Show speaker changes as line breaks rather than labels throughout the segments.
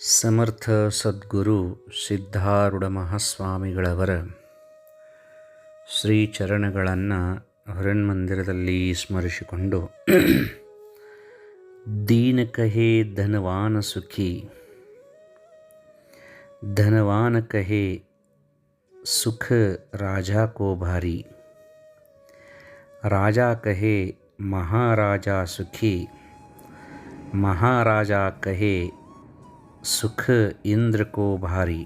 ಸಮರ್ಥ ಸದ್ಗುರು ಸಿದ್ಧಾರೂಢ ಮಹಾಸ್ವಾಮಿಗಳವರ ಶ್ರೀಚರಣಗಳನ್ನು ಹರಣ್ಮಂದಿರದಲ್ಲಿ ಸ್ಮರಿಸಿಕೊಂಡು ದೀನಕಹೇ ಧನವಾನ ಸುಖಿ ಧನವಾನ ಕಹೇ ಸುಖ ರಾಜಾ ಕೋ ಭಾರಿ ರಾಜಾ ಕಹೇ ಮಹಾರಾಜ ಸುಖಿ ಮಹಾರಾಜ ಕಹೇ सुख इंद्र को भारी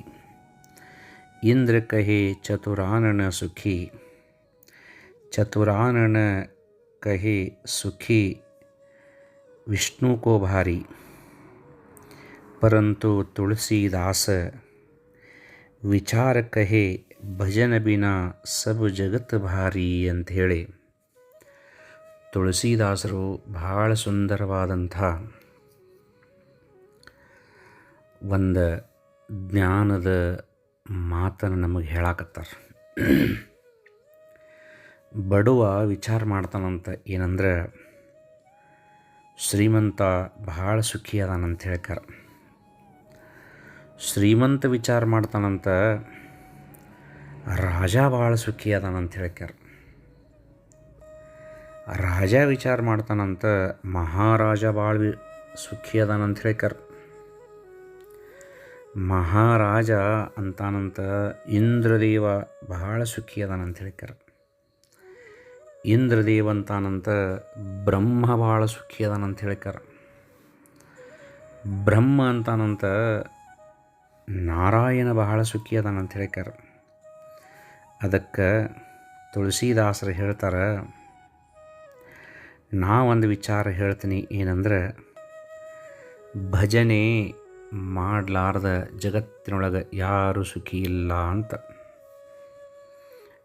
इंद्र कहे चतुरानन सुखी चतुरानन कहे सुखी विष्णु को भारी परंतु तुलसीदास ವಿಚಾರ ಕಹೆ ಭಜನ ಬಿನಾ ಸಬ್ ಜಗತ್ ಭಾರಿ ಅಂಥೇಳಿ ತುಳಸಿದಾಸರು ಬಹಳ ಸುಂದರವಾದಂಥ ಒಂದು ಜ್ಞಾನದ ಮಾತನ್ನು ನಮಗೆ ಹೇಳಾಕತ್ತಾರ. ಬಡವ ವಿಚಾರ ಮಾಡ್ತಾನಂತ ಏನಂದ್ರೆ, ಶ್ರೀಮಂತ ಭಾಳ ಸುಖಿ ಅದಾನಂತ ಹೇಳ್ಕಾರ ಶ್ರೀಮಂತ ವಿಚಾರ ಮಾಡ್ತಾನಂತ ರಾಜ ಭಾಳ ಸುಖಿ ಅದಾನಂತ ಹೇಳ್ಕಾರ ರಾಜ ವಿಚಾರ ಮಾಡ್ತಾನಂತ ಮಹಾರಾಜ ಭಾಳ ಸುಖಿ ಅದಾನಂತ ಹೇಳ್ಕಾರ ಮಹಾರಾಜ ಅಂತಾನಂತ ಇಂದ್ರದೇವ ಬಹಳ ಸುಖಿ ಅದಾನಂತ ಹೇಳಿಕಾರ ಇಂದ್ರದೇವ ಅಂತಾನಂತ ಬ್ರಹ್ಮ ಭಾಳ ಸುಖಿ ಅದಾನಂತ ಹೇಳಿಕಾರ ಬ್ರಹ್ಮ ಅಂತಾನಂತ ನಾರಾಯಣ ಬಹಳ ಸುಖಿ ಅದಾನಂತ ಹೇಳಿಕಾರ ಅದಕ್ಕೆ ತುಳಸಿದಾಸರು ಹೇಳ್ತಾರೆ ನಾ ಒಂದು ವಿಚಾರ ಹೇಳ್ತೀನಿ ಏನಂದ್ರೆ, ಭಜನೆ ಮಾಡಲಾರ್ದ ಜಗತ್ತಿನೊಳಗೆ ಯಾರು ಸುಖಿ ಇಲ್ಲ ಅಂತ.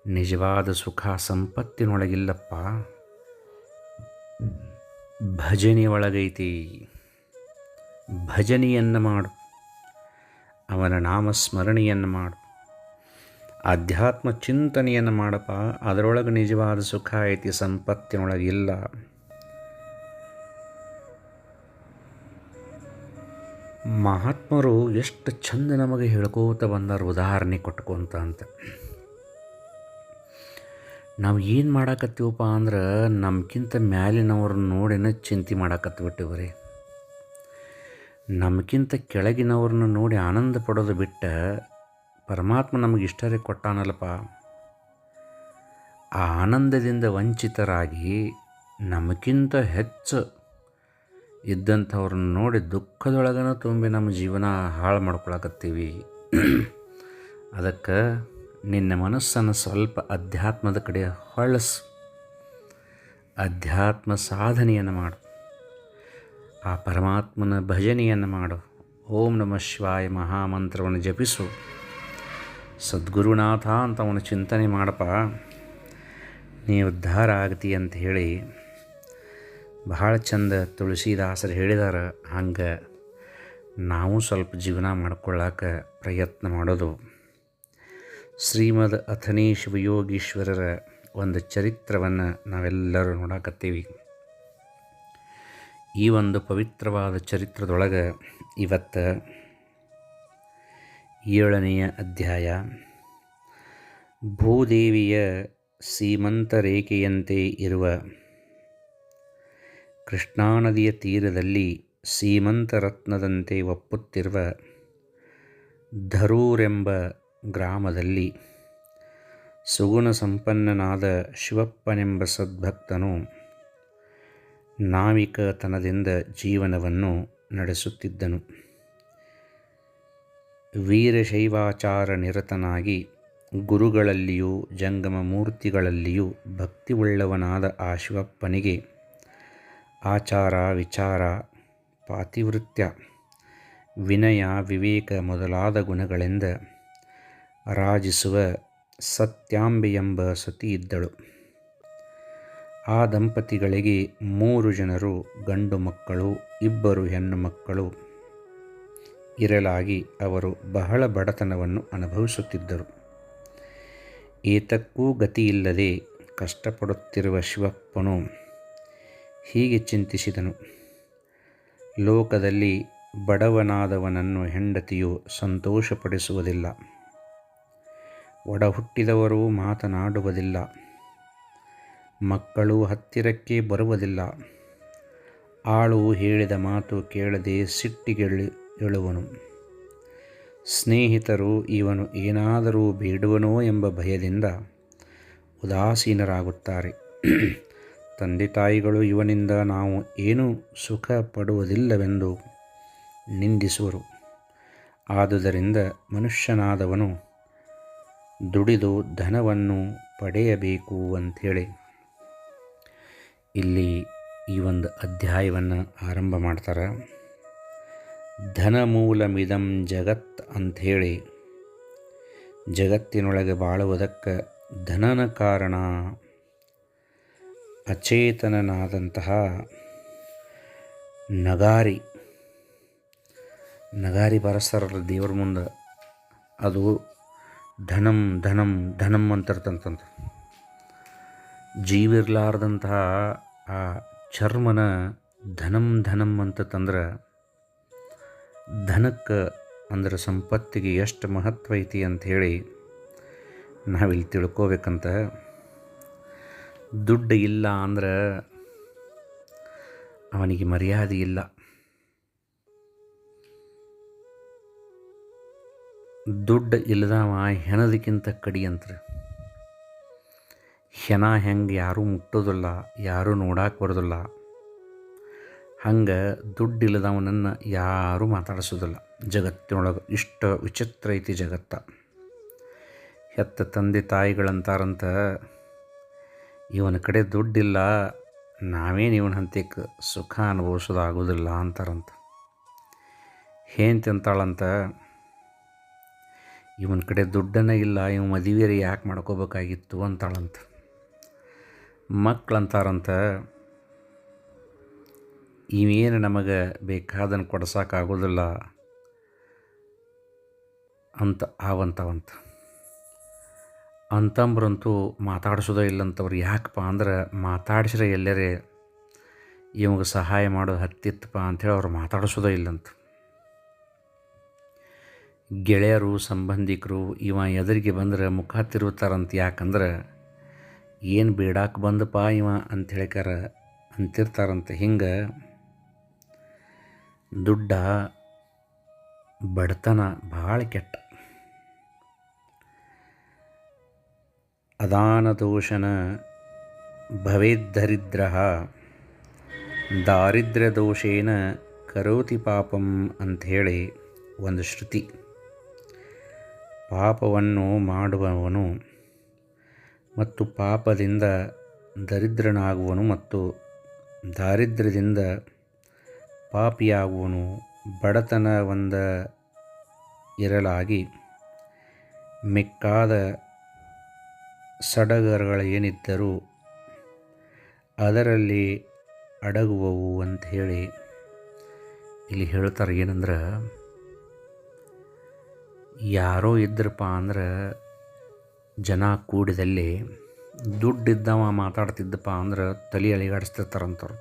ನಿಜವಾದ ಸುಖ ಸಂಪತ್ತಿನೊಳಗಿಲ್ಲಪ್ಪ. ಭಜನೆ ಒಳಗೈತಿ ಭಜನೆಯನ್ನು ಮಾಡು. ಅವನ ನಾಮಸ್ಮರಣೆಯನ್ನು ಮಾಡು. ಆಧ್ಯಾತ್ಮ ಚಿಂತನೆಯನ್ನು ಮಾಡಪ್ಪ. ಅದರೊಳಗೆ ನಿಜವಾದ ಸುಖ ಐತಿ, ಸಂಪತ್ತಿನೊಳಗಿಲ್ಲ. ಮಹಾತ್ಮರು ಎಷ್ಟು ಚಂದ ನಮಗೆ ಹೇಳ್ಕೋತ ಬಂದಾರ ಉದಾಹರಣೆ ಕೊಟ್ಕೊಂತ ಅಂತ ನಾವು ಏನು ಮಾಡಾಕತ್ತೀವಪ್ಪ ಅಂದ್ರೆ ನಮ್ಗಿಂತ ಮ್ಯಾಲಿನವ್ರನ್ನ ನೋಡಿನ ಚಿಂತೆ ಮಾಡಾಕತ್ಬಿಟ್ಟಿವ್ರಿ ನಮಗಿಂತ ಕೆಳಗಿನವ್ರನ್ನ ನೋಡಿ ಆನಂದ ಪಡೋದು ಬಿಟ್ಟ ಪರಮಾತ್ಮ ನಮಗೆ ಇಷ್ಟರೇ ಕೊಟ್ಟಾನಲ್ಲಪ್ಪ. ಆ ಆನಂದದಿಂದ ವಂಚಿತರಾಗಿ ನಮಗಿಂತ ಹೆಚ್ಚು ಇದ್ದಂಥವ್ರನ್ನ ನೋಡಿ ದುಃಖದೊಳಗನ ತುಂಬಿ ನಮ್ಮ ಜೀವನ ಹಾಳು ಮಾಡ್ಕೊಳಕತ್ತೀವಿ. ಅದಕ್ಕೆ ನಿನ್ನ ಮನಸ್ಸನ್ನು ಸ್ವಲ್ಪ ಅಧ್ಯಾತ್ಮದ ಕಡೆ ಹೊಳಸು. ಅಧ್ಯಾತ್ಮ ಸಾಧನೆಯನ್ನು ಮಾಡು. ಆ ಪರಮಾತ್ಮನ ಭಜನೆಯನ್ನು ಮಾಡು. ಓಂ ನಮ ಶಿವಾಯ ಮಹಾಮಂತ್ರವನ್ನು ಜಪಿಸು. ಸದ್ಗುರುನಾಥ ಅಂತ ಅವನು ಚಿಂತನೆ ಮಾಡಪ್ಪ. ನೀ ಉದ್ಧಾರ ಆಗತಿ ಅಂತ ಹೇಳಿ ಬಹಳ ಚಂದ ತುಳಸಿದಾಸರು ಹೇಳಿದಾರೆ, ಹಂಗೆ ನಾವು ಸ್ವಲ್ಪ ಜೀವನ ಮಾಡ್ಕೊಳ್ಳೋಕೆ ಪ್ರಯತ್ನ ಮಾಡೋದು. ಶ್ರೀಮದ್ ಅಥನಿ ಶಿವಯೋಗೀಶ್ವರರ ಒಂದು ಚರಿತ್ರವನ್ನು ನಾವೆಲ್ಲರೂ ನೋಡಾಕತ್ತೀವಿ. ಈ ಒಂದು ಪವಿತ್ರವಾದ ಚರಿತ್ರದೊಳಗೆ ಇವತ್ತು ಏಳನೆಯ ಅಧ್ಯಾಯ. ಭೂದೇವಿಯ ಸೀಮಂತ ರೇಖೆಯಂತೆ ಇರುವ ಕೃಷ್ಣಾ ನದಿಯ ತೀರದಲ್ಲಿ ಸೀಮಂತ ರತ್ನದಂತೆ ಒಪ್ಪುತ್ತಿರುವ ಧರೂರೆಂಬ ಗ್ರಾಮದಲ್ಲಿ ಸುಗುಣ ಸಂಪನ್ನನಾದ ಶಿವಪ್ಪನೆಂಬ ಸದ್ಭಕ್ತನು ನಾವಿಕತನದಿಂದ ಜೀವನವನ್ನು ನಡೆಸುತ್ತಿದ್ದನು. ವೀರಶೈವಾಚಾರ ನಿರತನಾಗಿ ಗುರುಗಳಲ್ಲಿಯೂ ಜಂಗಮ ಮೂರ್ತಿಗಳಲ್ಲಿಯೂ ಭಕ್ತಿಯುಳ್ಳವನಾದ ಆ ಶಿವಪ್ಪನಿಗೆ ಆಚಾರ, ವಿಚಾರ, ಪಾತಿವೃತ್ಯ, ವಿನಯ, ವಿವೇಕ ಮೊದಲಾದ ಗುಣಗಳಿಂದ ರಾಜಿಸುವ ಸತ್ಯಾಂಬೆಯೆಂಬ ಸತಿ ಇದ್ದಳು. ಆ ದಂಪತಿಗಳಿಗೆ ಮೂರು ಜನರು, ಗಂಡು ಮಕ್ಕಳು, ಇಬ್ಬರು ಹೆಣ್ಣು ಮಕ್ಕಳು ಇರಲಾಗಿ ಅವರು ಬಹಳ ಬಡತನವನ್ನು ಅನುಭವಿಸುತ್ತಿದ್ದರು. ಏತಕ್ಕೂ ಗತಿಯಿಲ್ಲದೆ ಕಷ್ಟಪಡುತ್ತಿರುವ ಶಿವಪ್ಪನು ಹೀಗೆ ಚಿಂತಿಸಿದನು. ಲೋಕದಲ್ಲಿ ಬಡವನಾದವನನ್ನು ಹೆಂಡತಿಯು ಸಂತೋಷಪಡಿಸುವುದಿಲ್ಲ. ಒಡ ಹುಟ್ಟಿದವರು ಮಾತನಾಡುವುದಿಲ್ಲ. ಮಕ್ಕಳು ಹತ್ತಿರಕ್ಕೆ ಬರುವುದಿಲ್ಲ. ಆಳು ಹೇಳಿದ ಮಾತು ಕೇಳದೆ ಸಿಟ್ಟಿಗೆಳಿ ಎಳುವನು ಸ್ನೇಹಿತರು, ಇವನು ಏನಾದರೂ ಬೇಡುವನೋ ಎಂಬ ಭಯದಿಂದ ಉದಾಸೀನರಾಗುತ್ತಾರೆ. ತಂದೆ ತಾಯಿಗಳು ಇವನಿಂದ ನಾವು ಏನೂ ಸುಖ ಪಡುವುದಿಲ್ಲವೆಂದು ನಿಂದಿಸುವರು. ಆದುದರಿಂದ ಮನುಷ್ಯನಾದವನು ದುಡಿದು ಧನವನ್ನು ಪಡೆಯಬೇಕು ಅಂಥೇಳಿ. ಇಲ್ಲಿ ಈ ಒಂದು ಅಧ್ಯಾಯವನ್ನು ಆರಂಭ ಮಾಡ್ತಾರೆ. ಧನಮೂಲಮಿದಂ ಜಗತ್ ಅಂಥೇಳಿ. ಜಗತ್ತಿನೊಳಗೆ ಬಾಳುವುದಕ್ಕೆ ಧನನ ಕಾರಣ ಅಚೇತನನಾದಂತಹ ನಗಾರಿ. ನಗಾರಿ ಬರಸ್ತಾರಲ್ಲ ದೇವ್ರ ಮುಂದೆ ಅದು ಧನಂ ಧನಂ ಧನಂ ಅಂತಿರ್ತಂತ ಜೀವಿರ್ಲಾರ್ದಂತಹ ಆ ಚರ್ಮನ ಧನಂ ಧನಂ ಅಂತಂದ್ರೆ ಧನಕ್ಕೆ ಅಂದರೆ ಸಂಪತ್ತಿಗೆ ಎಷ್ಟು ಮಹತ್ವ ಐತಿ ಅಂಥೇಳಿ ನಾವಿಲ್ಲಿ ತಿಳ್ಕೋಬೇಕಂತ ದುಡ್ಡು ಇಲ್ಲ ಅಂದ್ರೆ ಅವನಿಗೆ ಮರ್ಯಾದೆ ಇಲ್ಲ. ದುಡ್ಡು ಇಲ್ಲದವ ಹೆಣದಕ್ಕಿಂತ ಕಡಿ ಅಂತಾರೆ. ಹೆಣ ಹೆಂಗೆ ಯಾರೂ ಮುಟ್ಟೋದಿಲ್ಲ, ಯಾರೂ ನೋಡಕ್ಕೆ ಬರೋದಿಲ್ಲ. ಹಂಗೆ ದುಡ್ಡು ಇಲ್ಲದವನನ್ನು ಯಾರೂ ಮಾತಾಡಿಸೋದಿಲ್ಲ. ಜಗತ್ತಿನೊಳಗೆ ಇಷ್ಟು ವಿಚಿತ್ರ ಐತಿ ಜಗತ್ತ. ಹೆತ್ತ ತಂದೆ ತಾಯಿಗಳಂತಾರಂತ ಇವನ ಕಡೆ ದುಡ್ಡಿಲ್ಲ, ನಾವೇನು ಇವನ ಹಂತಕ್ಕೆ ಸುಖ ಅನುಭವಿಸೋದಾಗೋದಿಲ್ಲ ಅಂತಾರಂತ. ಹೇಂತಿ ಅಂತಾಳಂತ ಇವನ ಕಡೆ ದುಡ್ಡನೇ ಇಲ್ಲ, ಇವ ಮದುವೆರಿ ಯಾಕೆ ಮಾಡ್ಕೋಬೇಕಾಗಿತ್ತು ಅಂತಾಳಂತ. ಮಕ್ಕಳಂತಾರಂತ ಇವೇನು ನಮಗೆ ಬೇಕಾದನ್ನು ಕೊಡ್ಸೋಕ್ಕಾಗೋದಿಲ್ಲ ಅಂತ ಆವಂತವಂತ. ಅಂತಂಬ್ರಂತೂ ಮಾತಾಡ್ಸೋದೇ ಇಲ್ಲಂತವ್ರು ಯಾಕಪ್ಪ ಅಂದ್ರೆ ಮಾತಾಡಿಸ್ರೆ ಎಲ್ಲರೇ ಇವಾಗ ಸಹಾಯ ಮಾಡೋದು ಹತ್ತಿತ್ತಪ್ಪ ಅಂಥೇಳಿ ಅವ್ರು ಮಾತಾಡಿಸೋದೇ ಇಲ್ಲಂತ. ಗೆಳೆಯರು, ಸಂಬಂಧಿಕರು ಇವ ಎದುರಿಗೆ ಬಂದರೆ ಮುಖ ತಿರುತ್ತಾರಂತ ಯಾಕಂದ್ರೆ ಏನು ಬೇಡಾಕೆ ಬಂದಪ್ಪ ಇವ ಅಂತ ಹೇಳ್ಕಾರ ಅಂತಿರ್ತಾರಂತ. ಹಿಂಗೆ ದುಡ್ಡ ಬಡತನ ಭಾಳ ಕೆಟ್ಟ. ಅದಾನದೋಷನ ಭವೇದ್ದರಿದ್ರ ದಾರಿದ್ರ್ಯದೋಷೇನ ಕರೋತಿ ಪಾಪಂ ಅಂಥೇಳಿ ಒಂದು ಶ್ರುತಿ. ಪಾಪವನ್ನು ಮಾಡುವವನು ಮತ್ತು ಪಾಪದಿಂದ ದರಿದ್ರನಾಗುವನು ಮತ್ತು ದಾರಿದ್ರ್ಯದಿಂದ ಪಾಪಿಯಾಗುವನು ಬಡತನವಂದ ಇರಲಾಗಿ, ಮಿಕ್ಕಾದ ಸಡಗರಗಳೇನಿದ್ದರೂ ಅದರಲ್ಲಿ ಅಡಗುವವು ಅಂತ ಹೇಳಿ ಇಲ್ಲಿ ಹೇಳ್ತಾರೆ ಏನಂದ್ರೆ, ಯಾರೋ ಇದ್ರಪ್ಪ ಅಂದ್ರೆ ಜನ ಕೂಡಿದಲ್ಲಿ ದುಡ್ಡಿದ್ದವ ಮಾತಾಡ್ತಿದ್ದಪ್ಪ ಅಂದ್ರೆ ತಲೆ ಅಳಿಗಾಡಿಸ್ತಿರ್ತಾರಂತವ್ರು.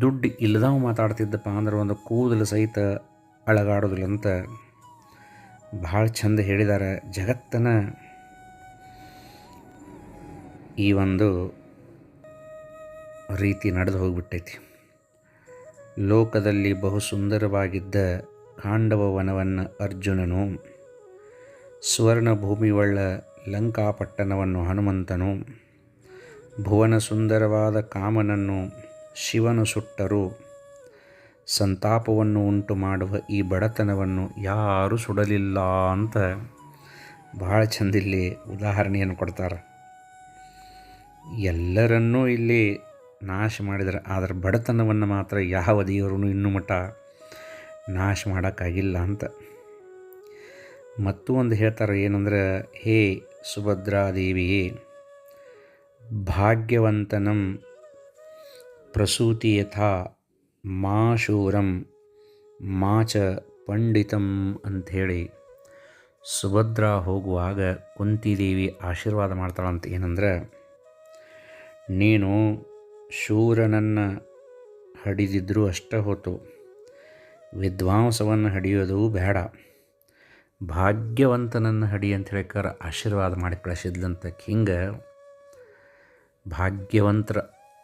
ದುಡ್ಡು ಇಲ್ಲದವ ಮಾತಾಡ್ತಿದ್ದಪ್ಪ ಅಂದ್ರೆ ಒಂದು ಕೂದಲು ಸಹಿತ ಅಳಗಾಡೋದಿಲ್ಲ ಅಂತ ಭಾಳ ಚಂದ ಹೇಳಿದ್ದಾರೆ. ಜಗತ್ತನ ಈ ಒಂದು ರೀತಿ ನಡೆದು ಹೋಗ್ಬಿಟ್ಟೈತಿ. ಲೋಕದಲ್ಲಿ ಬಹು ಸುಂದರವಾಗಿದ್ದ ಕಾಂಡವ ವನವನ್ನು ಅರ್ಜುನನು ಸುವರ್ಣ ಭೂಮಿಯುಳ್ಳ ಲಂಕಾಪಟ್ಟಣವನ್ನು ಹನುಮಂತನು ಭುವನ ಸುಂದರವಾದ ಕಾಮನನ್ನು ಶಿವನು ಸುಟ್ಟರು ಸಂತಾಪವನ್ನು ಉಂಟು ಮಾಡುವ ಈ ಬಡತನವನ್ನು ಯಾರೂ ಸುಡಲಿಲ್ಲ ಅಂತ ಭಾಳ ಚಂದಿಲ್ಲಿ ಉದಾಹರಣೆಯನ್ನು ಕೊಡ್ತಾರೆ. ಎಲ್ಲರನ್ನೂ ಇಲ್ಲಿ ನಾಶ ಮಾಡಿದರೆ ಆದರೆ ಬಡತನವನ್ನು ಮಾತ್ರ ಯಾವ ದೇವರು ಇನ್ನೂ ಮಟ್ಟ ನಾಶ ಮಾಡೋಕ್ಕಾಗಿಲ್ಲ ಅಂತ. ಮತ್ತೂ ಒಂದು ಹೇಳ್ತಾರೆ ಏನಂದ್ರೆ, ಹೇ ಸುಭದ್ರಾದೇವಿಯೇ, ಭಾಗ್ಯವಂತನಂ ಪ್ರಸೂತಿ ಯಥಾ ಮಾ ಶೂರಂ ಮಾ ಚ ಪಂಡಿತಂ ಅಂಥೇಳಿ ಸುಭದ್ರ ಹೋಗುವಾಗ ಕುಂತಿದೇವಿ ಆಶೀರ್ವಾದ ಮಾಡ್ತಾಳಂತ ಏನಂದ್ರೆ ನೀನು ಶೂರನನ್ನು ಹಡಿದಿದ್ರೂ ಅಷ್ಟ ಹೊತ್ತು ವಿದ್ವಾಂಸವನ್ನು ಹಡಿಯೋದು ಬೇಡ. ಭಾಗ್ಯವಂತನನ್ನು ಹಡಿ ಅಂತ ಹೇಳ್ಕಾರ ಆಶೀರ್ವಾದ ಮಾಡಿ ಕಳಿಸಿದ್ಲಂತ ಹಿಂಗೆ ಭಾಗ್ಯವಂತರ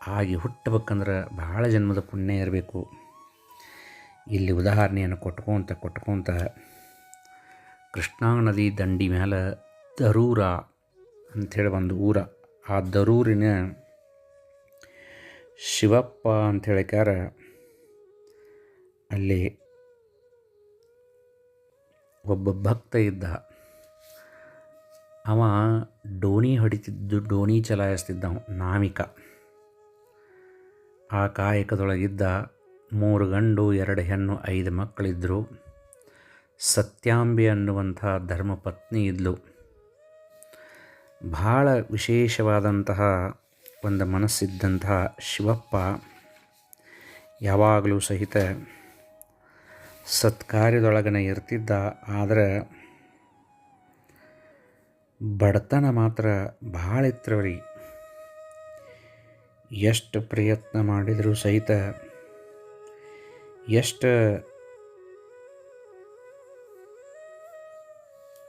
ಆಗಿ ಹುಟ್ಟಬೇಕಂದ್ರೆ ಭಾಳ ಜನ್ಮದ ಪುಣ್ಯ ಇರಬೇಕು. ಇಲ್ಲಿ ಉದಾಹರಣೆಯನ್ನು ಕೊಟ್ಕೊತ ಕೊಟ್ಕೊತ ಕೃಷ್ಣಾ ನದಿ ದಂಡಿ ಮೇಲೆ ದರೂರ ಅಂಥೇಳಿ ಒಂದು ಊರ. ಆ ದರೂರಿನ ಶಿವಪ್ಪ ಅಂತ ಹೇಳಿಕಾರ ಅಲ್ಲಿ ಒಬ್ಬ ಭಕ್ತ ಇದ್ದ. ಅವ ಡೋಣಿ ಹೊಡಿತಿದ್ದು, ಡೋಣಿ ಚಲಾಯಿಸ್ತಿದ್ದ ಅವ ನಾವಿಕ. ಆ ಕಾಯಕದೊಳಗಿದ್ದ ಮೂರು ಗಂಡು, ಎರಡು ಹೆಣ್ಣು, ಐದು ಮಕ್ಕಳಿದ್ದರು ಸತ್ಯಾಂಬೆ ಅನ್ನುವಂಥ ಧರ್ಮಪತ್ನಿ ಇದ್ಲು. ಭಾಳ ವಿಶೇಷವಾದಂತಹ ಒಂದು ಮನಸ್ಸಿದ್ದಂತಹ ಶಿವಪ್ಪ ಯಾವಾಗಲೂ ಸಹಿತ ಸತ್ಕಾರ್ಯದೊಳಗನೆ ಇರ್ತಿದ್ದ, ಆದರೆ ಬಡತನ ಮಾತ್ರ ಭಾಳ ಇತ್ತವ್ರಿ ಎಷ್ಟು ಪ್ರಯತ್ನ ಮಾಡಿದರೂ ಸಹಿತ ಎಷ್ಟು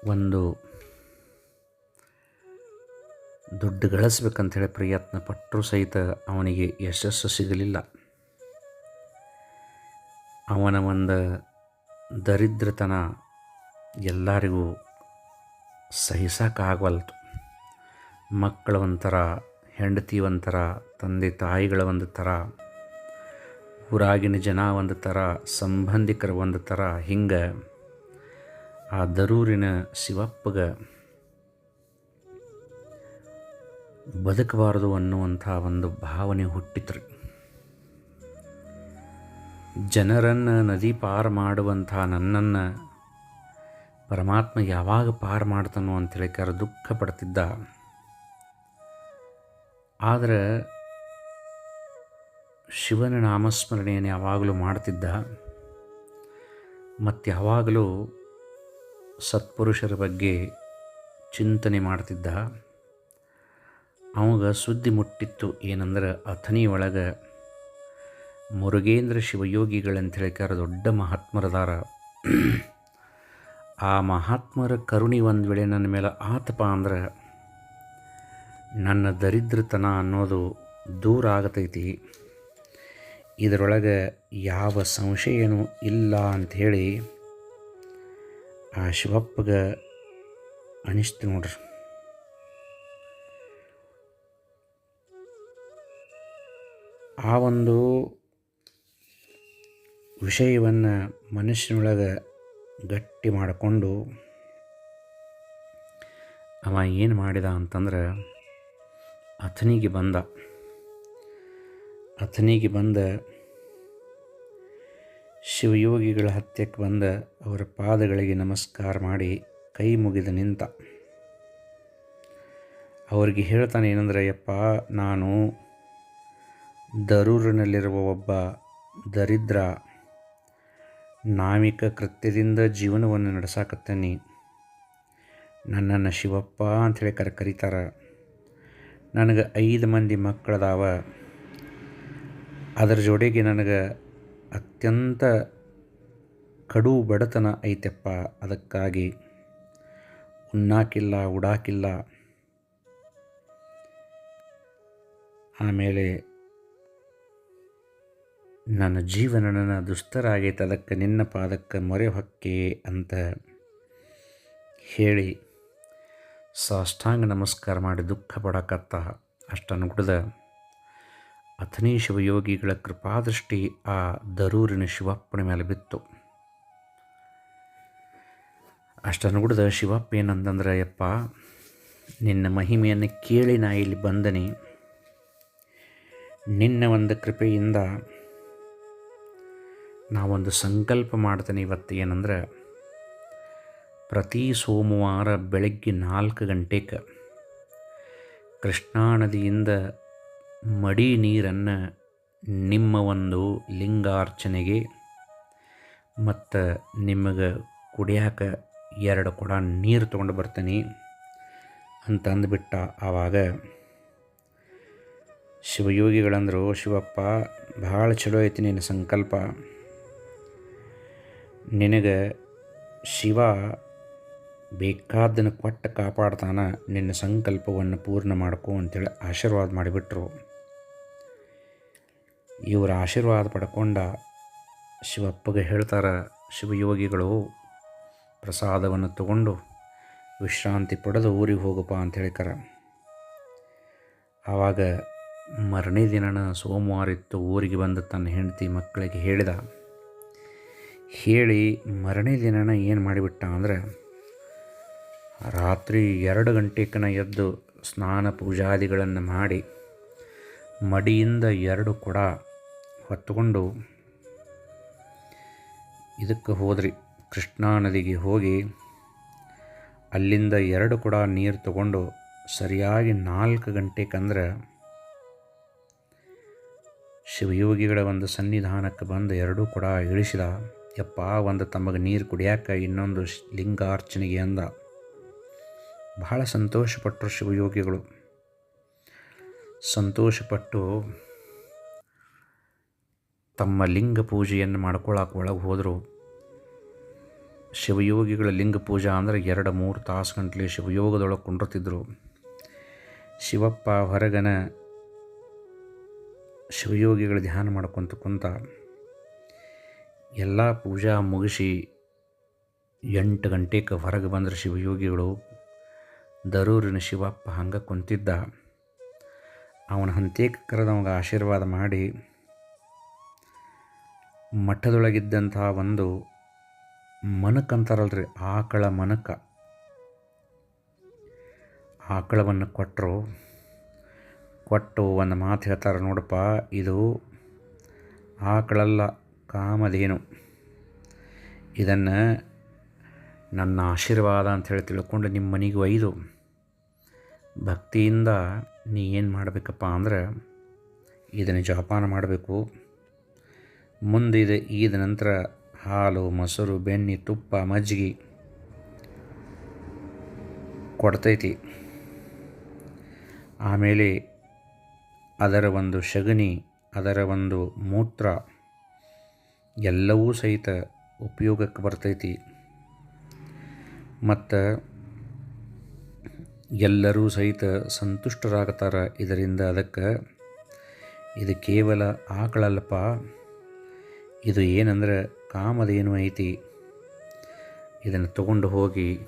ಒಂದು ದುಡ್ಡು ಗಳಿಸ್ಬೇಕಂಥೇಳಿ ಪ್ರಯತ್ನ ಪಟ್ಟರೂ ಸಹಿತ ಅವನಿಗೆ ಯಶಸ್ಸು ಸಿಗಲಿಲ್ಲ. ಅವನ ಒಂದು ದರಿದ್ರತನ ಎಲ್ಲರಿಗೂ ಸಹಿಸೋಕ್ಕಾಗವಲ್ತು ಮಕ್ಕಳ ಒಂಥರ, ಹೆಂಡತಿ ಒಂಥರ, ತಂದೆ ತಾಯಿಗಳ ಒಂದು ಥರ, ಊರಾಗಿನ ಜನ ಒಂದು ಥರ, ಸಂಬಂಧಿಕರ ಒಂದು ಥರ ಹಿಂಗೆ ಆ ದರೂರಿನ ಶಿವಪ್ಪಗೆ ಬದುಕಬಾರದು ಅನ್ನುವಂಥ ಒಂದು ಭಾವನೆ ಹುಟ್ಟಿತ್ರಿ. ಜನರನ್ನು ನದಿ ಪಾರು ಮಾಡುವಂಥ ನನ್ನನ್ನು ಪರಮಾತ್ಮ ಯಾವಾಗ ಪಾರು ಮಾಡ್ತಾನೋ ಅಂತೇಳಿ ಕರೆ ದುಃಖ ಪಡ್ತಿದ್ದ. ಆದರೆ ಶಿವನ ನಾಮಸ್ಮರಣೆಯನ್ನು ಯಾವಾಗಲೂ ಮಾಡ್ತಿದ್ದ. ಮತ್ತು ಯಾವಾಗಲೂ ಸತ್ಪುರುಷರ ಬಗ್ಗೆ ಚಿಂತನೆ ಮಾಡ್ತಿದ್ದ. ಅವಾಗ ಸುದ್ದಿ ಮುಟ್ಟಿತ್ತು ಏನಂದ್ರೆ ಅಥಣಿ ಒಳಗೆ ಮುರುಗೇಂದ್ರ ಶಿವಯೋಗಿಗಳಂತ ಹೇಳಿಕಾರ ದೊಡ್ಡ ಮಹಾತ್ಮರದಾರ. ಆ ಮಹಾತ್ಮರ ಕರುಣಿ ಒಂದು ವೇಳೆ ನನ್ನ ಮೇಲೆ ಆತಪ ಅಂದ್ರೆ ನನ್ನ ದರಿದ್ರತನ ಅನ್ನೋದು ದೂರ ಆಗತೈತಿ. ಇದರೊಳಗೆ ಯಾವ ಸಂಶಯನೂ ಇಲ್ಲ ಅಂಥೇಳಿ ಆ ಶಿವಪ್ಪಗೆ ಅನಿಸ್ತು ನೋಡ್ರಿ. ಆ ಒಂದು ವಿಷಯವನ್ನು ಮನುಷ್ಯನೊಳಗೆ ಗಟ್ಟಿ ಮಾಡಿಕೊಂಡು ಅವ ಏನು ಮಾಡಿದ ಅಂತಂದ್ರೆ ಅಥನಿಗೆ ಬಂದ. ಅಥನಿಗೆ ಬಂದ, ಶಿವಯೋಗಿಗಳ ಹತ್ಯಕ್ಕೆ ಬಂದ, ಅವರ ಪಾದಗಳಿಗೆ ನಮಸ್ಕಾರ ಮಾಡಿ ಕೈ ಮುಗಿದು ನಿಂತ. ಅವರಿಗೆ ಹೇಳ್ತಾನೆ ಏನಂದ್ರೆ, ಯಪ್ಪ, ನಾನು ದರೂರಿನಲ್ಲಿರುವ ಒಬ್ಬ ದರಿದ್ರ ನಾವಿಕ ಕೃತ್ಯದಿಂದ ಜೀವನವನ್ನು ನಡೆಸಾಕತ್ತೇನೆ. ನನ್ನನ್ನು ಶಿವಪ್ಪ ಅಂಥೇಳಿ ಕರೆ, ಕರೀತಾರೆ. ನನಗೆ ಐದು ಮಂದಿ ಮಕ್ಕಳದಾವ. ಅದರ ಜೋಡಿಗೆ ನನಗೆ ಅತ್ಯಂತ ಕಡು ಬಡತನ ಐತೆಪ್ಪ ಅದಕ್ಕಾಗಿ. ಉಣ್ಣಾಕಿಲ್ಲ, ಉಡಾಕಿಲ್ಲ. ಆಮೇಲೆ ನನ್ನ ಜೀವನ ನನ್ನ ದುಷ್ಟರಾಗೈತೆ ಅದಕ್ಕೆ ನಿನ್ನ ಪಾದಕ್ಕೆ ಮೊರೆ ಹೊಕ್ಕೆ ಅಂತ ಹೇಳಿ ಸಾಷ್ಟಾಂಗ ನಮಸ್ಕಾರ ಮಾಡಿ ದುಃಖ ಪಡಕತ್ತ. ಅಷ್ಟನ್ನು ಕುಡಿದ ಅಥನಿ ಶಿವಯೋಗಿಗಳ ಕೃಪಾದೃಷ್ಟಿ ಆ ದರೂರಿನ ಶಿವಪ್ಪನ ಮೇಲೆ ಬಿತ್ತು. ಅಷ್ಟನ್ನು ಕುಡಿದ ಶಿವಪ್ಪ ಏನಂತಂದ್ರೆ, ಯಪ್ಪ, ನಿನ್ನ ಮಹಿಮೆಯನ್ನು ಕೇಳಿ ನಾ ಇಲ್ಲಿ ಬಂದನಿ. ನಿನ್ನ ಒಂದು ಕೃಪೆಯಿಂದ ನಾವೊಂದು ಸಂಕಲ್ಪ ಮಾಡ್ತೇನೆ ಇವತ್ತು ಏನಂದ್ರೆ, ಪ್ರತಿ ಸೋಮವಾರ ಬೆಳಗ್ಗೆ ನಾಲ್ಕು ಗಂಟೆಗೆ ಕೃಷ್ಣಾ ನದಿಯಿಂದ ಮಡಿ ನೀರನ್ನು ನಿಮ್ಮ ಒಂದು ಲಿಂಗಾರ್ಚನೆಗೆ ಮತ್ತು ನಿಮಗೆ ಕುಡಿಯಾಕ ಎರಡು ಕೊಡ ನೀರು ತೊಗೊಂಡು ಬರ್ತೀನಿ ಅಂತ ಅಂದ್ಬಿಟ್ಟ ಆವಾಗ ಶಿವಯೋಗಿಗಳಂದರು, ಶಿವಪ್ಪ, ಭಾಳ ಚಲೋ ಐತಿ ನಿನ್ನ ಸಂಕಲ್ಪ. ನಿನಗೆ ಶಿವ ಬೇಕಾದ್ದನ್ನು ಕೊಟ್ಟು ಕಾಪಾಡ್ತಾನೆ, ನಿನ್ನ ಸಂಕಲ್ಪವನ್ನು ಪೂರ್ಣ ಮಾಡ್ಕೊ ಅಂತೇಳಿ ಆಶೀರ್ವಾದ ಮಾಡಿಬಿಟ್ರು. ಇವರ ಆಶೀರ್ವಾದ ಪಡ್ಕೊಂಡ ಶಿವಪ್ಪಗೆ ಹೇಳ್ತಾರೆ, ಶಿವಯೋಗಿಗಳು, ಪ್ರಸಾದವನ್ನು ತಗೊಂಡು ವಿಶ್ರಾಂತಿ ಪಡೆದು ಊರಿಗೆ ಹೋಗಪ್ಪ ಅಂತ ಹೇಳ್ತಾರೆ ಆವಾಗ ಮರನೇ ದಿನನ ಸೋಮವಾರ ಇತ್ತು ಊರಿಗೆ ಬಂದು ತನ್ನ ಹೆಂಡತಿ ಮಕ್ಕಳಿಗೆ ಹೇಳಿದ ಹೇಳಿ ಮರನೇ ದಿನನ ಏನು ಮಾಡಿಬಿಟ್ಟ ಅಂದರೆ, ರಾತ್ರಿ ಎರಡು ಗಂಟೆಕನ ಎದ್ದು ಸ್ನಾನ ಪೂಜಾದಿಗಳನ್ನು ಮಾಡಿ ಮಡಿಯಿಂದ ಎರಡು ಕೊಡ ಹೊತ್ತುಕೊಂಡು ಇದಕ್ಕೆ ಹೋದ್ರಿ. ಕೃಷ್ಣಾ ನದಿಗೆ ಹೋಗಿ ಅಲ್ಲಿಂದ ಎರಡು ಕೊಡ ನೀರು ತಗೊಂಡು ಸರಿಯಾಗಿ ನಾಲ್ಕು ಗಂಟೆಕಂದ್ರೆ ಶಿವಯೋಗಿಗಳ ಒಂದು ಸನ್ನಿಧಾನಕ್ಕೆ ಬಂದು ಎರಡೂ ಕೂಡ ಇಳಿಸಿದ. ಯಪ್ಪ, ಒಂದು ತಮಗೆ ನೀರು ಕುಡಿಯಾಕ ಇನ್ನೊಂದು ಲಿಂಗಾರ್ಚನೆಗೆ ಅಂದ. ಬಹಳ ಸಂತೋಷಪಟ್ಟರು ಶಿವಯೋಗಿಗಳು. ಸಂತೋಷಪಟ್ಟು ತಮ್ಮ ಲಿಂಗ ಪೂಜೆಯನ್ನು ಮಾಡ್ಕೊಳಕ್ಕೆ ಒಳಗೆ ಹೋದರು. ಶಿವಯೋಗಿಗಳ ಲಿಂಗ ಪೂಜಾ ಅಂದರೆ ಎರಡು ಮೂರು ತಾಸು ಗಂಟಲೆ ಶಿವಯೋಗದೊಳಗೆ ಕುಂಡಿರ್ತಿದ್ರು. ಶಿವಪ್ಪ ಹೊರಗನ ಶಿವಯೋಗಿಗಳ ಧ್ಯಾನ ಮಾಡ್ಕೊತ ಕುಂತ ಎಲ್ಲ ಪೂಜಾ ಮುಗಿಸಿ ಎಂಟು ಗಂಟೆಗೆ ಹೊರಗೆ ಬಂದ್ರೆ ಶಿವಯೋಗಿಗಳು ದರೂರಿನ ಶಿವಪ್ಪ ಹಂಗೆ ಕುಂತಿದ್ದ. ಅವನ ಹಂತೇಕ ಕರೆದವಾಗ ಆಶೀರ್ವಾದ ಮಾಡಿ ಮಠದೊಳಗಿದ್ದಂಥ ಒಂದು ಮನಕ್ ಅಂತಾರಲ್ರಿ, ಆಕಳ ಮನಕ. ಆಕಳವನ್ನು ಕೊಟ್ಟರು ಕೊಟ್ಟು ಒಂದು ಮಾತು ಹೇಳ್ತಾರೆ ನೋಡಪ್ಪ, ಇದು ಆಕಳಲ್ಲ ಕಾಮಧೇನು. ಇದನ್ನು ನನ್ನ ಆಶೀರ್ವಾದ ಅಂತ ಹೇಳಿ ತಿಳ್ಕೊಂಡು ನಿಮ್ಮ ಮನೆಗೆ ಒಯ್ದು ಭಕ್ತಿಯಿಂದ ನೀ ಏನು ಮಾಡಬೇಕಪ್ಪ ಅಂದ್ರೆ ಇದನ್ನು ಜೋಪಾನ ಮಾಡಬೇಕು. ಮುಂದೆ ಇದು ಈದ ನಂತರ ಹಾಲು, ಮೊಸರು, ಬೆಣ್ಣೆ, ತುಪ್ಪ, ಮಜ್ಜಿಗೆ ಕೊಡ್ತೈತಿ. ಆಮೇಲೆ ಅದರ ಒಂದು ಸಗಣಿ ಅದರ ಒಂದು ಮೂತ್ರ ಎಲ್ಲವೂ ಸಹಿತ ಉಪಯೋಗಕ್ಕೆ ಬರ್ತೈತಿ. ಮತ್ತು ಎಲ್ಲರೂ ಸಹಿತ ಸಂತುಷ್ಟರಾಗ್ತಾರೆ. ಇದರಿಂದ ಅದಕ್ಕೆ ಇದು ಕೇವಲ ಆಕಳಲ್ಲಪ್ಪ ಇದು ಏನಂದ್ರೆ ಕಾಮದೇನು ಐತಿ? ಇದನ್ನು ತಗೊಂಡು ಹೋಗಿ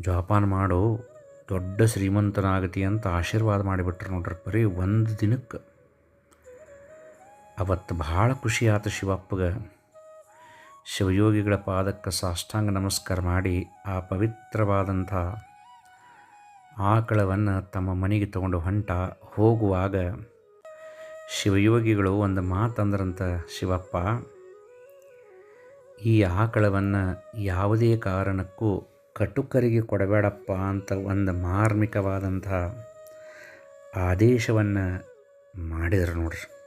ಜೋಪಾನ ಮಾಡು. ದೊಡ್ಡ ಶ್ರೀಮಂತನಾಗತಿ ಅಂತ ಆಶೀರ್ವಾದ ಮಾಡಿಬಿಟ್ರು ನೋಡ್ರಿ. ಬರೀ ಒಂದು ದಿನಕ್ಕೆ ಅವತ್ತು ಭಾಳ ಖುಷಿ ಆತು ಶಿವಪ್ಪಗೆ. ಶಿವಯೋಗಿಗಳ ಪಾದಕ್ಕೆ ಸಾಷ್ಟಾಂಗ ನಮಸ್ಕಾರ ಮಾಡಿ ಆ ಪವಿತ್ರವಾದಂಥ ಆಕಳವನ್ನು ತಮ್ಮ ಮನೆಗೆ ತಗೊಂಡು ಹೊಂಟ ಹೋಗುವಾಗ ಶಿವಯೋಗಿಗಳು ಒಂದು ಮಾತಂದ್ರಂಥ ಶಿವಪ್ಪ, ಈ ಆಕಳವನ್ನು ಯಾವುದೇ ಕಾರಣಕ್ಕೂ ಕಟುಕರಿಗೆ ಕೊಡಬೇಡಪ್ಪ ಅಂತ ಒಂದು ಮಾರ್ಮಿಕವಾದಂಥ ಆದೇಶವನ್ನು ಮಾಡಿದರು ನೋಡ್ರಿ.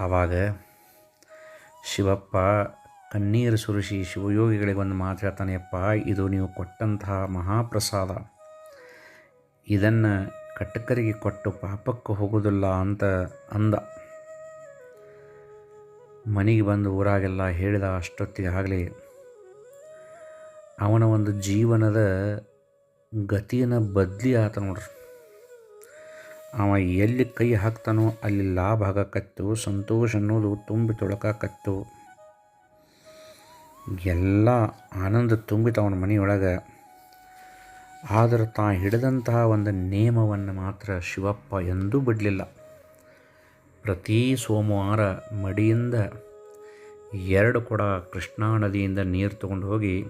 ಆವಾಗ ಶಿವಪ್ಪ ಕಣ್ಣೀರು ಶಿವಯೋಗಿಗಳಿಗೆ ಒಂದು ಮಾತು ಹೇಳ್ತಾನೆಯಪ್ಪ ಇದು ನೀವು ಕೊಟ್ಟಂತಹ ಮಹಾಪ್ರಸಾದ. ಇದನ್ನು ಕಟ್ಟಕರಿಗೆ ಕೊಟ್ಟು ಪಾಪಕ್ಕೆ ಹೋಗೋದಿಲ್ಲ ಅಂತ ಅಂದ. ಮನೆಗೆ ಬಂದು ಊರಾಗೆಲ್ಲ ಹೇಳಿದ ಅಷ್ಟೊತ್ತಿಗೆ ಆಗಲಿ, ಅವನ ಒಂದು ಜೀವನದ ಗತಿಯನ್ನು ಬದಲಿ ಆತ ನೋಡ್ರಿ. ಅವ ಎಲ್ಲಿ ಕೈ ಹಾಕ್ತಾನೋ ಅಲ್ಲಿ ಲಾಭ ಆಗಕತ್ತು, ಸಂತೋಷ ಅನ್ನೋದು ತುಂಬಿ ತೊಳಕಾಕತ್ತು. ಎಲ್ಲ ಆನಂದ ತುಂಬಿತ ಅವನ ಮನೆಯೊಳಗೆ. ಆದರೆ ತಾ ಹಿಡಿದಂತಹ ಒಂದು ನಿಯಮವನ್ನು ಮಾತ್ರ ಶಿವಪ್ಪ ಎಂದೂ ಬಿಡಲಿಲ್ಲ. ಪ್ರತಿ ಸೋಮವಾರ ಮಡಿಯಿಂದ ಎರಡು ಕೊಡ ಕೃಷ್ಣಾ ನದಿಯಿಂದ ನೀರು ತಗೊಂಡು ಹೋಗಿ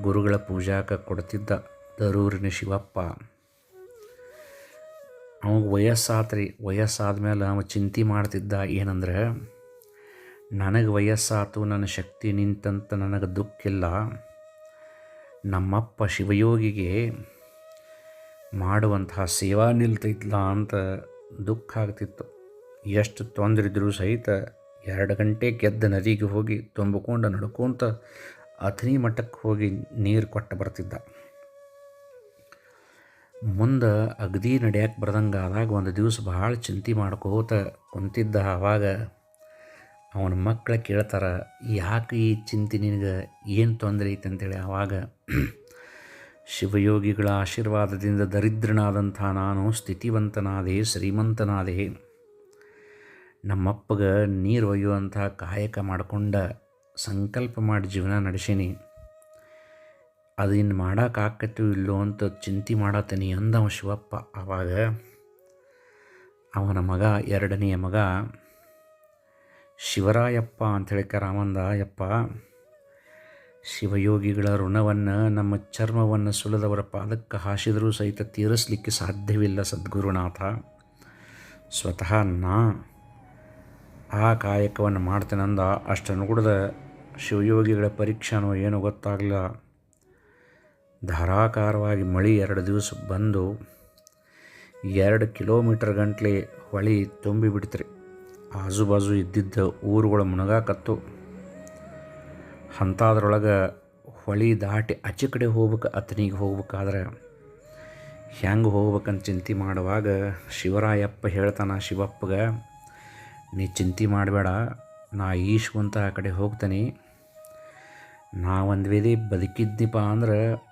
ಗುರುಗಳ ಪೂಜಾಕ್ಕೆ ಕೊಡ್ತಿದ್ದ ದರೂರಿನ ಶಿವಪ್ಪ. ಅವಾಗ ವಯಸ್ಸಾತ್ರಿ ವಯಸ್ಸಾದ ಮೇಲೆ ಅವ ಚಿಂತೆ ಮಾಡ್ತಿದ್ದ ಏನಂದ್ರೆ, ನನಗೆ ವಯಸ್ಸಾತು, ನನ್ನ ಶಕ್ತಿ ನಿಂತಂತ ನನಗೆ ದುಃಖಿಲ್ಲ. ನಮ್ಮಪ್ಪ ಶಿವಯೋಗಿಗೆ ಮಾಡುವಂತಹ ಸೇವಾ ನಿಲ್ತಿದ್ಲ ಅಂತ ದುಃಖ ಆಗ್ತಿತ್ತು. ಎಷ್ಟು ತೊಂದರೆ ಇದ್ರೂ ಸಹಿತ ಎರಡು ಗಂಟೆ ಗೆದ್ದ ನದಿಗೆ ಹೋಗಿ ತುಂಬಿಕೊಂಡು ನಡ್ಕೊತ ಅಥನಿ ಮಠಕ್ಕೆ ಹೋಗಿ ನೀರು ಕೊಟ್ಟು ಬರ್ತಿದ್ದ. ಮುಂದೆ ಅಗದಿ ನಡೆಯಕ್ಕೆ ಬರ್ದಂಗೆ ಆದಾಗ ಒಂದು ದಿವಸ ಭಾಳ ಚಿಂತೆ ಮಾಡ್ಕೋತ ಕುಂತಿದ್ದ ಆವಾಗ ಅವನ ಮಕ್ಕಳ ಕೇಳ್ತಾರೆ, ಯಾಕೆ ಈ ಚಿಂತೆ ನಿನಗೆ? ಏನು ತೊಂದರೆ ಐತೆ? ಅಂತೇಳಿ ಆವಾಗ ಶಿವಯೋಗಿಗಳ ಆಶೀರ್ವಾದದಿಂದ ದರಿದ್ರನಾದಂಥ ನಾನು ಸ್ಥಿತಿವಂತನಾದೆ, ಶ್ರೀಮಂತನಾದೆ. ನಮ್ಮಪ್ಪಗೆ ನೀರು ಒಯ್ಯುವಂಥ ಕಾಯಕ ಮಾಡಿಕೊಂಡ ಸಂಕಲ್ಪ ಮಾಡಿ ಜೀವನ ನಡೆಸೀನಿ. ಅದು ಇನ್ನು ಮಾಡೋಕ್ಕಾಕತ್ತೋ ಇಲ್ಲೋ ಅಂತ ಚಿಂತೆ ಮಾಡತ್ತೀನಿ ಅಂದವ ಶಿವಪ್ಪ. ಆವಾಗ ಅವನ ಮಗ, ಎರಡನೆಯ ಮಗ, ಶಿವರಾಯಪ್ಪ ಅಂಥೇಳಿ ರಾಮಂದ ಯಪ್ಪ ಶಿವಯೋಗಿಗಳ ಋಣವನ್ನು, ನಮ್ಮ ಚರ್ಮವನ್ನು ಸುಲದವರ ಪಾದಕ್ಕೆ ಹಾಸಿದರೂ ಸಹಿತ ತೀರಿಸಲಿಕ್ಕೆ ಸಾಧ್ಯವಿಲ್ಲ ಸದ್ಗುರುನಾಥ. ಸ್ವತಃ ನಾ ಆ ಕಾಯಕವನ್ನು ಮಾಡ್ತೇನಂದ ಅಷ್ಟನ್ನು ಕೂಡದ ಶಿವಯೋಗಿಗಳ ಪರೀಕ್ಷೆನೋ ಏನೋ ಗೊತ್ತಾಗಲಿಲ್ಲ. ಧಾರಾಕಾರವಾಗಿ ಮಳೆ ಎರಡು ದಿವಸ ಬಂದು ಎರಡು ಕಿಲೋಮೀಟರ್ ಗಂಟ್ಲೆ ಹೊಳಿ ತುಂಬಿ ಬಿಡ್ತ್ರಿ. ಆಜು ಬಾಜು ಇದ್ದಿದ್ದ ಊರುಗಳು ಮುಣಗಾಕತ್ತು. ಅಂಥದ್ರೊಳಗೆ ಹೊಳಿ ದಾಟಿ ಆಚೆ ಕಡೆ ಹೋಗ್ಬೇಕು ಅತನಿಗೆ ಹೋಗ್ಬೇಕಾದ್ರೆ ಹೆಂಗೆ ಹೋಗ್ಬೇಕಂತ ಚಿಂತೆ ಮಾಡುವಾಗ ಶಿವರಾಯಪ್ಪ ಹೇಳ್ತಾನೆ, ಶಿವಪ್ಪಗೆ, ನೀ ಚಿಂತೆ ಮಾಡಬೇಡ, ನಾ ಈಶ್ವಂತ ಆ ಕಡೆ ಹೋಗ್ತೀನಿ. ನಾ ಒಂದು ಬದುಕಿದ್ದೀಪ ಅಂದ್ರೆ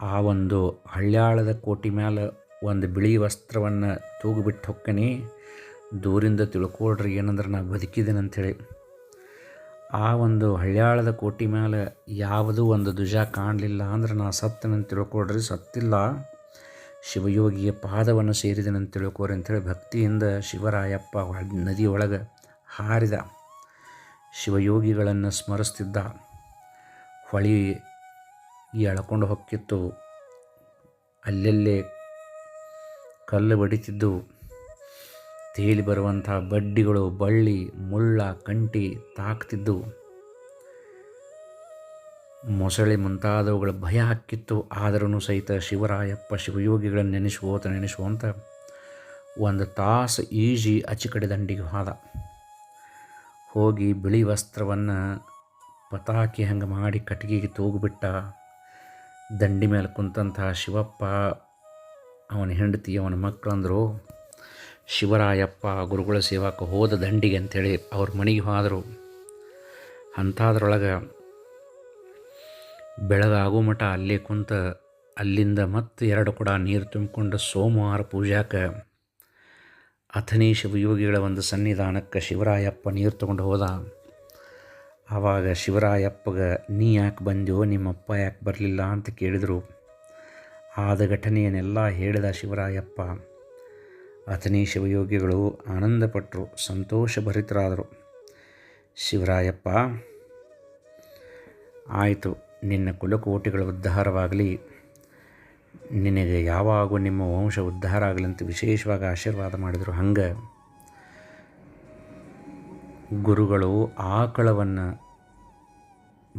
ಆ ಒಂದು ಹಳ್ಯಾಳದ ಕೋಟಿ ಮ್ಯಾಲ ಒಂದು ಬಿಳಿ ವಸ್ತ್ರವನ್ನು ತೂಗುಬಿಟ್ಟು ಹೊಕ್ಕನಿ. ದೂರಿಂದ ತಿಳ್ಕೊಳ್ರಿ ಏನಂದ್ರೆ ನಾ ಬದುಕಿದ್ದೇನೆ ಅಂಥೇಳಿ ಆ ಒಂದು ಹಳ್ಯಾಳದ ಕೋಟಿ ಮೇಲೆ ಯಾವುದೂ ಒಂದು ಧ್ವಜ ಕಾಣಲಿಲ್ಲ ಅಂದ್ರೆ ನಾ ಸತ್ತನಂತ ತಿಳ್ಕೊಳ್ರಿ. ಸತ್ತಿಲ್ಲ. ಶಿವಯೋಗಿಯ ಪಾದವನ್ನು ಸೇರಿದನಂತ ತಿಳ್ಕೊರಿ ಅಂಥೇಳಿ ಭಕ್ತಿಯಿಂದ ಶಿವರಾಯಪ್ಪ ನದಿ ಒಳಗೆ ಹಾರಿದ. ಶಿವಯೋಗಿಗಳನ್ನು ಸ್ಮರಿಸ್ತಿದ್ದ. ಹೊಳಿ ಎಳ್ಕೊಂಡು ಹೊಕ್ಕಿತ್ತು. ಅಲ್ಲೆಲ್ಲೇ ಕಲ್ಲು ಬಡಿತಿದ್ದು. ತೇಲಿ ಬರುವಂಥ ಬಡ್ಡಿಗಳು ಬಳ್ಳಿ, ಮುಳ್ಳ, ಕಂಟಿ ತಾಕ್ತಿದ್ದು. ಮೊಸಳೆ ಮುಂತಾದವುಗಳ ಭಯ ಹಾಕಿತ್ತು. ಆದರೂ ಸಹಿತ ಶಿವರಾಯಪ್ಪ ಶಿವಯೋಗಿಗಳನ್ನು ನೆನೆಸುವೋತ ನೆನೆಸುವಂತ ಒಂದು ತಾಸು ಈಜಿ ಅಚಿಕಡೆ ದಂಡಿಗೆ ಹೋದ. ಹೋಗಿ ಬಿಳಿ ವಸ್ತ್ರವನ್ನು ಪತಾಕಿ ಹಂಗೆ ಮಾಡಿ ಕಟ್ಟಿಗೆಗೆ ತೂಗುಬಿಟ್ಟ. ದಂಡಿ ಮೇಲೆ ಕುಂತಂತಹ ಶಿವಪ್ಪ, ಅವನ ಹೆಂಡತಿ, ಅವನ ಮಕ್ಕಳಂದರು ಶಿವರಾಯಪ್ಪ, ಗುರುಗಳ ಸೇವಾಕ್ಕೆ ಹೋದ ದಂಡಿಗೆ ಅಂಥೇಳಿ ಅವ್ರ ಮನೆಗೆ ಹೋದರು. ಅಂಥದ್ರೊಳಗೆ ಬೆಳಗಾಗೋ ಮಠ ಅಲ್ಲೇ ಕುಂತ ಅಲ್ಲಿಂದ ಮತ್ತೆ ಎರಡು ಕೂಡ ನೀರು ತುಂಬಿಕೊಂಡು ಸೋಮವಾರ ಪೂಜಾಕ್ಕೆ ಅಥನಿ ಶಿವಯೋಗಿಗಳ ಒಂದು ಸನ್ನಿಧಾನಕ್ಕೆ ಶಿವರಾಯಪ್ಪ ನೀರು ತಗೊಂಡು ಹೋದ. ಆವಾಗ ಶಿವರಾಯಪ್ಪಗ, ನೀ ಯಾಕೆ ಬಂದ್ಯೋ, ನಿಮ್ಮಪ್ಪ ಯಾಕೆ ಬರಲಿಲ್ಲ? ಅಂತ ಕೇಳಿದರು. ಆದ ಘಟನೆಯನ್ನೆಲ್ಲ ಹೇಳಿದ ಶಿವರಾಯಪ್ಪ ಅಥನಿ ಶಿವಯೋಗಿಗಳು ಆನಂದಪಟ್ಟರು ಸಂತೋಷಭರಿತರಾದರು. ಶಿವರಾಯಪ್ಪ, ಆಯಿತು, ನಿನ್ನ ಕುಲಕೋಟಿಗಳ ಉದ್ಧಾರವಾಗಲಿ. ನಿನಗೆ ಯಾವಾಗೂ ನಿಮ್ಮ ವಂಶ ಉದ್ಧಾರ ಆಗಲಿ ಅಂತ ವಿಶೇಷವಾಗಿ ಆಶೀರ್ವಾದ ಮಾಡಿದರು ಹಂಗೆ. ಗುರುಗಳು ಆಕಳವನ್ನು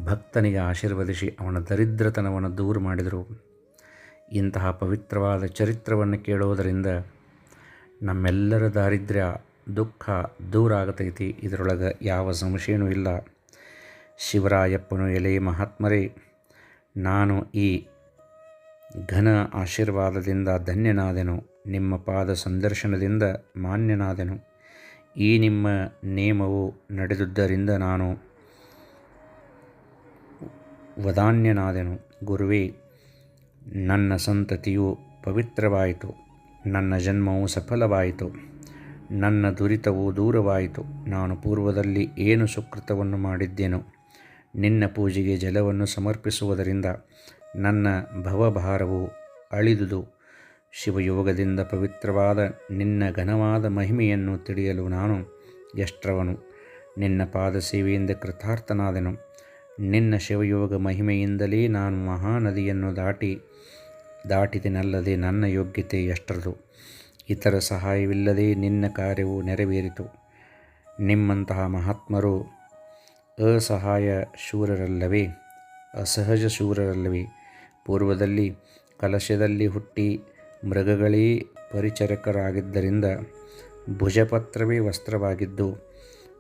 ಭಕ್ತನಿಗೆ ಆಶೀರ್ವದಿಸಿ ಅವನ ದರಿದ್ರತನವನ್ನು ದೂರ ಮಾಡಿದರು. ಇಂತಹ ಪವಿತ್ರವಾದ ಚರಿತ್ರವನ್ನು ಕೇಳೋದರಿಂದ ನಮ್ಮೆಲ್ಲರ ದಾರಿದ್ರ್ಯ, ದುಃಖ ದೂರ ಆಗತೈತಿ ಇದರೊಳಗೆ ಯಾವ ಸಂಶಯನೂ ಇಲ್ಲ. ಶಿವರಾಯಪ್ಪನು, ಎಲೆ ಮಹಾತ್ಮರೇ, ನಾನು ಈ ಘನ ಆಶೀರ್ವಾದದಿಂದ ಧನ್ಯನಾದೆನು. ನಿಮ್ಮ ಪಾದ ಸಂದರ್ಶನದಿಂದ ಮಾನ್ಯನಾದೆನು. ಈ ನಿಮ್ಮ ನೇಮವು ನಡೆದುದರಿಂದ ನಾನು ವದಾನ್ಯನಾದೆನು. ಗುರುವೇ, ನನ್ನ ಸಂತತಿಯು ಪವಿತ್ರವಾಯಿತು. ನನ್ನ ಜನ್ಮವು ಸಫಲವಾಯಿತು. ನನ್ನ ದುರಿತವು ದೂರವಾಯಿತು. ನಾನು ಪೂರ್ವದಲ್ಲಿ ಏನು ಸುಕೃತವನ್ನು ಮಾಡಿದ್ದೇನೋ? ನಿನ್ನ ಪೂಜೆಗೆ ಜಲವನ್ನು ಸಮರ್ಪಿಸುವುದರಿಂದ ನನ್ನ ಭವಭಾರವು ಅಳಿದುದು. ಶಿವಯೋಗದಿಂದ ಪವಿತ್ರವಾದ ನಿನ್ನ ಘನವಾದ ಮಹಿಮೆಯನ್ನು ತಿಳಿಯಲು ನಾನು ಎಷ್ಟ್ರವನು. ನಿನ್ನ ಪಾದ ಸೇವೆಯಿಂದ ಕೃತಾರ್ಥನಾದೆನು. ನಿನ್ನ ಶಿವಯೋಗ ಮಹಿಮೆಯಿಂದಲೇ ನಾನು ಮಹಾನದಿಯನ್ನು ದಾಟಿ, ದಾಟಿದೆನಲ್ಲದೆ ನನ್ನ ಯೋಗ್ಯತೆ ಎಷ್ಟರದು. ಇತರ ಸಹಾಯವಿಲ್ಲದೆ ನಿನ್ನ ಕಾರ್ಯವು ನೆರವೇರಿತು. ನಿಮ್ಮಂತಹ ಮಹಾತ್ಮರು ಅಸಹಾಯ ಶೂರರಲ್ಲವೇ ಅಸಹಜ ಶೂರರಲ್ಲವೇ ಪೂರ್ವದಲ್ಲಿ ಕಲಶದಲ್ಲಿ ಹುಟ್ಟಿ ಮೃಗಗಳೇ ಪರಿಚರಕರಾಗಿದ್ದರಿಂದ ಭುಜಪತ್ರವೇ ವಸ್ತ್ರವಾಗಿದ್ದು,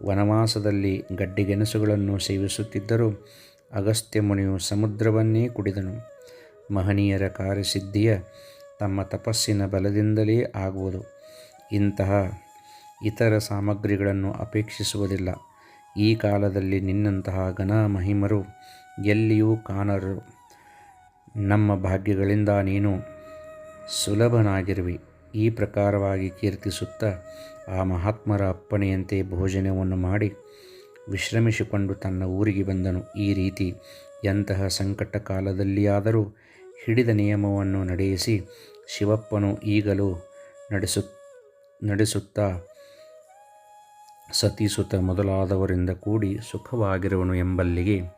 ವನವಾಸದಲ್ಲಿ ಗಡ್ಡಿಗೆನಸುಗಳನ್ನು ಸೇವಿಸುತ್ತಿದ್ದರೂ ಅಗಸ್ತ್ಯ ಮುನಿಯು ಸಮುದ್ರವನ್ನೇ ಕುಡಿದನು. ಮಹನೀಯರ ಕಾರ್ಯಸಿದ್ಧಿಯ ತಮ್ಮ ತಪಸ್ಸಿನ ಬಲದಿಂದಲೇ ಆಗುವುದು. ಇಂತಹ ಇತರ ಸಾಮಗ್ರಿಗಳನ್ನು ಅಪೇಕ್ಷಿಸುವುದಿಲ್ಲ. ಈ ಕಾಲದಲ್ಲಿ ನಿನ್ನಂತಹ ಘನ ಮಹಿಮರು ಎಲ್ಲಿಯೂ ಕಾಣರು. ನಮ್ಮ ಭಾಗ್ಯಗಳಿಂದ ನೀನು ಸುಲಭನಾಗಿರುವಿ. ಈ ಪ್ರಕಾರವಾಗಿ ಕೀರ್ತಿಸುತ್ತಾ ಆ ಮಹಾತ್ಮರ ಅಪ್ಪಣೆಯಂತೆ ಭೋಜನವನ್ನು ಮಾಡಿ ವಿಶ್ರಮಿಸಿಕೊಂಡು ತನ್ನ ಊರಿಗೆ ಬಂದನು. ಈ ರೀತಿ ಎಂತಹ ಸಂಕಟ ಕಾಲದಲ್ಲಿಯಾದರೂ ಹಿಡಿದ ನಿಯಮವನ್ನು ನಡೆಯಿಸಿ ಶಿವಪ್ಪನು ಈಗಲೂ ನಡೆಸು, ನಡೆಸುತ್ತಾ ಸತೀಸುತ ಮೊದಲಾದವರಿಂದ ಕೂಡಿ ಸುಖವಾಗಿರುವನು ಎಂಬಲ್ಲಿಗೆ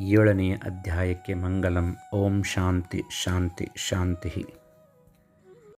ಏಳನೆಯ ಅಧ್ಯಾಯಕ್ಕೆ ಮಂಗಲಂ. ಓಂ ಶಾಂತಿ ಶಾಂತಿ ಶಾಂತಿ.